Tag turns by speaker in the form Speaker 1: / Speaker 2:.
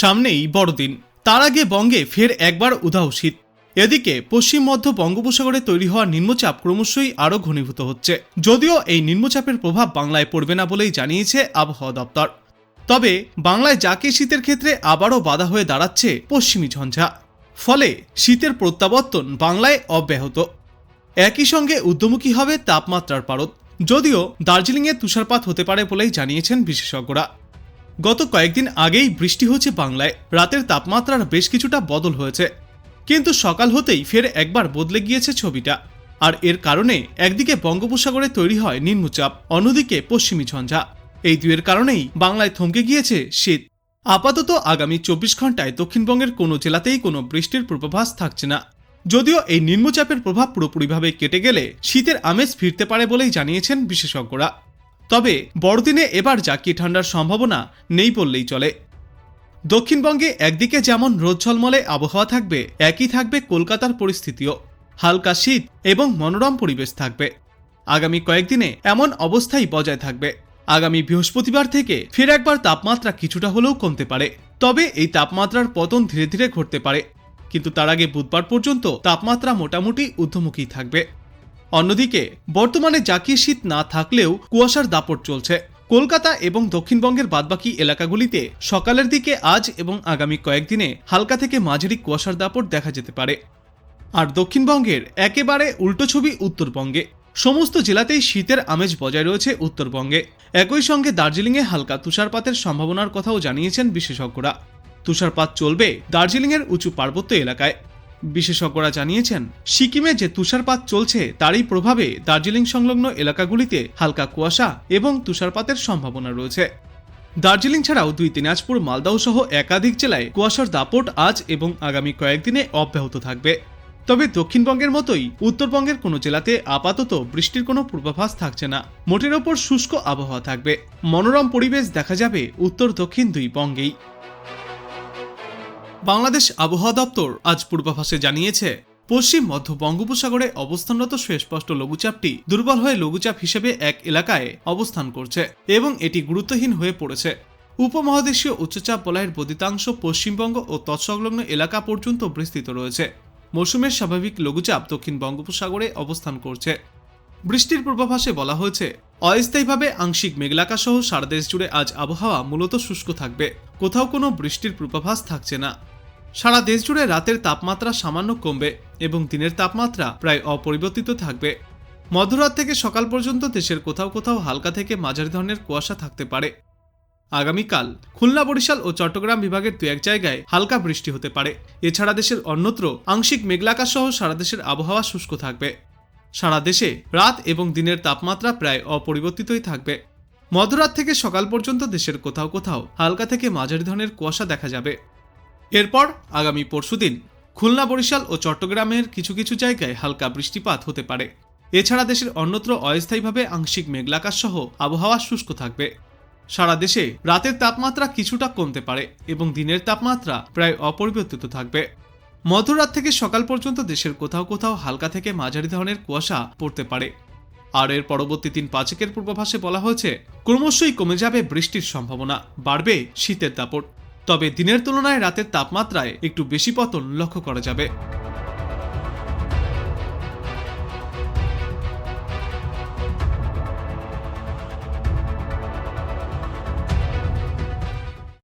Speaker 1: সামনেই বড়দিন। তার আগে বঙ্গে ফের একবার উধাও শীত এদিকে পশ্চিম মধ্য বঙ্গোপসাগরে তৈরি হওয়া নিম্নচাপ ক্রমশই আরও ঘনীভূত হচ্ছে। যদিও এই নিম্নচাপের প্রভাব বাংলায় পড়বে না বলেই জানিয়েছে আবহাওয়া দপ্তর। তবে বাংলায় জাকে শীতের ক্ষেত্রে আবারও বাধা হয়ে দাঁড়াচ্ছে পশ্চিমী ঝঞ্ঝা। ফলে শীতের প্রত্যাবর্তন বাংলায় অব্যাহত। একই সঙ্গে উদ্যমুখী হবে তাপমাত্রার পারদ। যদিও দার্জিলিংয়ে তুষারপাত হতে পারে বলেই জানিয়েছেন বিশেষজ্ঞরা। গত কয়েকদিন আগেই বৃষ্টি হচ্ছে বাংলায়। রাতের তাপমাত্রার বেশ কিছুটা বদল হয়েছে। কিন্তু সকাল হতেই ফের একবার বদলে গিয়েছে ছবিটা। আর এর কারণে একদিকে বঙ্গোপসাগরে তৈরি হয় নিম্নচাপ, অন্যদিকে পশ্চিমী ঝঞ্ঝা। এই দুয়ের কারণেই বাংলায় থমকে গিয়েছে শীত। আপাতত আগামী চব্বিশ ঘন্টায় দক্ষিণবঙ্গের কোনো জেলাতেই কোনো বৃষ্টির পূর্বাভাস থাকছে না। যদিও এই নিম্নচাপের প্রভাব পুরোপুরিভাবে কেটে গেলে শীতের আমেজ ফিরতে পারে বলেই জানিয়েছেন বিশেষজ্ঞরা। তবে বড়দিনে এবার জাকিয়ে ঠান্ডার সম্ভাবনা নেই বললেই চলে। দক্ষিণবঙ্গে একদিকে যেমন রোদ ঝলমলে, আবহাওয়া থাকবে, একই থাকবে কলকাতার পরিস্থিতিও। হালকা শীত এবং মনোরম পরিবেশ থাকবে। আগামী কয়েকদিনে এমন অবস্থাই বজায় থাকবে। আগামী বৃহস্পতিবার থেকে ফের একবার তাপমাত্রা কিছুটা হলেও কমতে পারে। তবে এই তাপমাত্রার পতন ধীরে ধীরে ঘটতে পারে। কিন্তু তার আগে বুধবার পর্যন্ত তাপমাত্রা মোটামুটি ঊর্ধ্বমুখী থাকবে। অন্যদিকে, বর্তমানে জাকিয়ে শীত না থাকলেও কুয়াশার দাপট চলছে। কলকাতা এবং দক্ষিণবঙ্গের বাদবাকি এলাকাগুলিতে সকালের দিকে আজ এবং আগামী কয়েকদিনে হালকা থেকে মাঝারি কুয়াশার দাপট দেখা যেতে পারে। আর দক্ষিণবঙ্গের একেবারে উল্টো ছবি উত্তরবঙ্গে। সমস্ত জেলাতেই শীতের আমেজ বজায় রয়েছে উত্তরবঙ্গে। একই সঙ্গে দার্জিলিংয়ে হালকা তুষারপাতের সম্ভাবনার কথাও জানিয়েছেন বিশেষজ্ঞরা। তুষারপাত চলবে দার্জিলিংয়ের উঁচু পার্বত্য এলাকায়। বিশেষজ্ঞরা জানিয়েছেন, সিকিমে যে তুষারপাত চলছে, তারই প্রভাবে দার্জিলিং সংলগ্ন এলাকাগুলিতে হালকা কুয়াশা এবং তুষারপাতের সম্ভাবনা রয়েছে। দার্জিলিং ছাড়াও দুই দিনাজপুর, মালদাও সহ একাধিক জেলায় কুয়াশার দাপট আজ এবং আগামী কয়েকদিনে অব্যাহত থাকবে। তবে দক্ষিণবঙ্গের মতোই উত্তরবঙ্গের কোনো জেলাতে আপাতত বৃষ্টির কোনো পূর্বাভাস থাকছে না। মোটের ওপর শুষ্ক আবহাওয়া থাকবে। মনোরম পরিবেশ দেখা যাবে উত্তর দক্ষিণ দুই বঙ্গেই। বাংলাদেশ আবহাওয়া দপ্তর আজ পূর্বাভাসে জানিয়েছে, পশ্চিম মধ্য বঙ্গোপসাগরে অবস্থানরত সুস্পষ্ট লঘুচাপটি দুর্বল হয়ে লঘুচাপ হিসেবে এক এলাকায় অবস্থান করছে এবং এটি গুরুত্বহীন হয়ে পড়েছে। উপমহাদেশীয় উচ্চচাপ বলয়ের বদিতাংশ পশ্চিমবঙ্গ ও তৎসংলগ্ন এলাকা পর্যন্ত বিস্তৃত রয়েছে। মৌসুমের স্বাভাবিক লঘুচাপ দক্ষিণ বঙ্গোপসাগরে অবস্থান করছে। বৃষ্টির পূর্বাভাসে বলা হয়েছে, অস্থায়ীভাবে আংশিক মেঘলাকা সহ সারা দেশ জুড়ে আজ আবহাওয়া মূলত শুষ্ক থাকবে। কোথাও কোনো বৃষ্টির পূর্বাভাস থাকছে না। সারা দেশ জুড়ে রাতের তাপমাত্রা সামান্য কমবে এবং দিনের তাপমাত্রা প্রায় অপরিবর্তিত থাকবে। মধ্যরাত থেকে সকাল পর্যন্ত দেশের কোথাও কোথাও হালকা থেকে মাঝারি ধরনের কুয়াশা থাকতে পারে। আগামীকাল খুলনা, বরিশাল ও চট্টগ্রাম বিভাগের দু এক জায়গায় হালকা বৃষ্টি হতে পারে। এছাড়া দেশের অন্যত্র আংশিক মেঘলাকা সহ সারা দেশের আবহাওয়া শুষ্ক থাকবে। সারা দেশে রাত এবং দিনের তাপমাত্রা প্রায় অপরিবর্তিতই থাকবে। মধ্যরাত থেকে সকাল পর্যন্ত দেশের কোথাও কোথাও হালকা থেকে মাঝারি ধরনের কুয়াশা দেখা যাবে। এরপর আগামী পরশুদিন খুলনা, বরিশাল ও চট্টগ্রামের কিছু কিছু জায়গায় হালকা বৃষ্টিপাত হতে পারে। এছাড়া দেশের অন্যত্র অস্থায়ীভাবে আংশিক মেঘলাকাশ সহ আবহাওয়া শুষ্ক থাকবে। সারা দেশে রাতের তাপমাত্রা কিছুটা কমতে পারে এবং দিনের তাপমাত্রা প্রায় অপরিবর্তিত থাকবে। মধ্যরাত থেকে সকাল পর্যন্ত দেশের কোথাও কোথাও হালকা থেকে মাঝারি ধরনের কুয়াশা পড়তে পারে। আর এর পরবর্তী দিন পাঁচেকের পূর্বাভাসে বলা হয়েছে, ক্রমশই কমে যাবে বৃষ্টির সম্ভাবনা, বাড়বে শীতের দাপট। তবে দিনের তুলনায় রাতের তাপমাত্রায় একটু বেশি পতন লক্ষ্য করা যাবে।